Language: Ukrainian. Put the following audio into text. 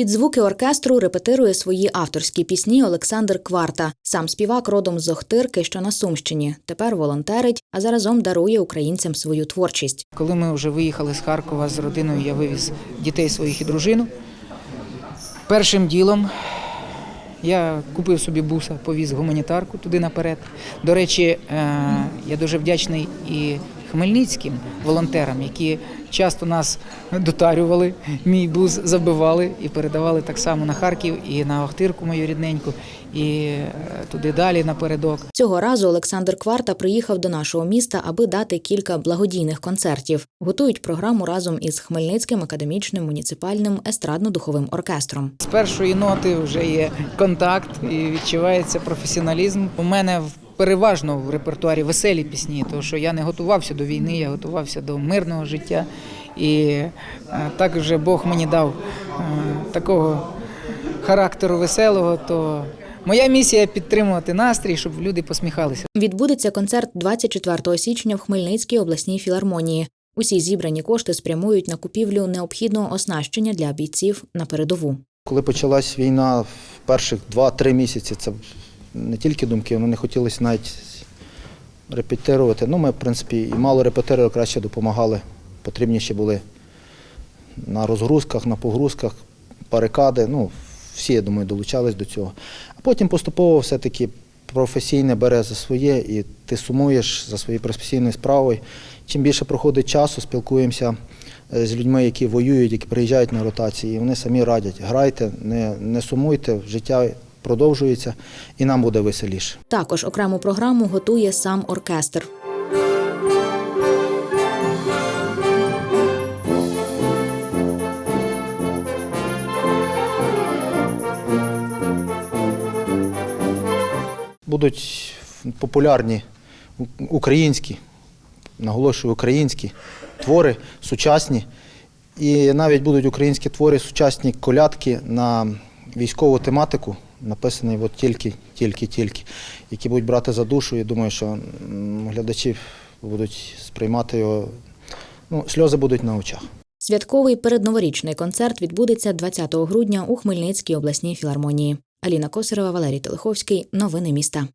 Під звуки оркестру репетирує свої авторські пісні Олександр Кварта. Сам співак родом з Охтирки, що на Сумщині. Тепер волонтерить, а заразом дарує українцям свою творчість. Коли ми вже виїхали з Харкова з родиною, я вивіз дітей своїх і дружину. Першим ділом я купив собі буса, повіз гуманітарку туди наперед. До речі, е, я дуже вдячний і хмельницьким волонтерам, які часто нас дотарювали, мій бус забивали і передавали так само на Харків і на Охтирку мою рідненьку, і е, туди далі напередок. Цього разу Олександр Кварта приїхав до нашого міста, аби дати кілька благодійних концертів. Готують програму разом із Хмельницьким академічним муніципальним естрадно-духовим оркестром. З першої ноти вже є контакт і відчувається професіоналізм. У мене в- переважно в репертуарі веселі пісні, тому що я не готувався до війни, я готувався до мирного життя. І е, так вже Бог мені дав е, такого характеру веселого, то моя місія підтримувати настрій, щоб люди посміхалися. Відбудеться концерт 24 січня в Хмельницькій обласній філармонії. Усі зібрані кошти спрямують на купівлю необхідного оснащення для бійців на передову. Коли почалась війна, в перших 2-3 місяці це не тільки думки, воно не хотілося навіть репетирувати. Ну, ми, в принципі, і мало репетирували, краще допомагали. Потрібніші були на розгрузках, на погрузках, барикади. Ну, всі, я думаю, долучались до цього. А потім поступово все-таки професійне бере за своє, і ти сумуєш за своєю професійною справою. Чим більше проходить часу, спілкуємося е, з людьми, які воюють, які приїжджають на ротації, і вони самі радять, грайте, не, не сумуйте, життя продовжується і нам буде веселіше. Також окрему програму готує сам оркестр. Будуть популярні українські, наголошую, українські твори, сучасні. І навіть будуть українські твори, сучасні колядки на військову тематику, написані от тільки, тільки, тільки, які будуть брати за душу. Я думаю, що глядачі будуть сприймати його. Ну, сльози будуть на очах. Святковий передноворічний концерт відбудеться 20 грудня у Хмельницькій обласній філармонії. Аліна Косарева, Валерій Телеховський. Новини міста.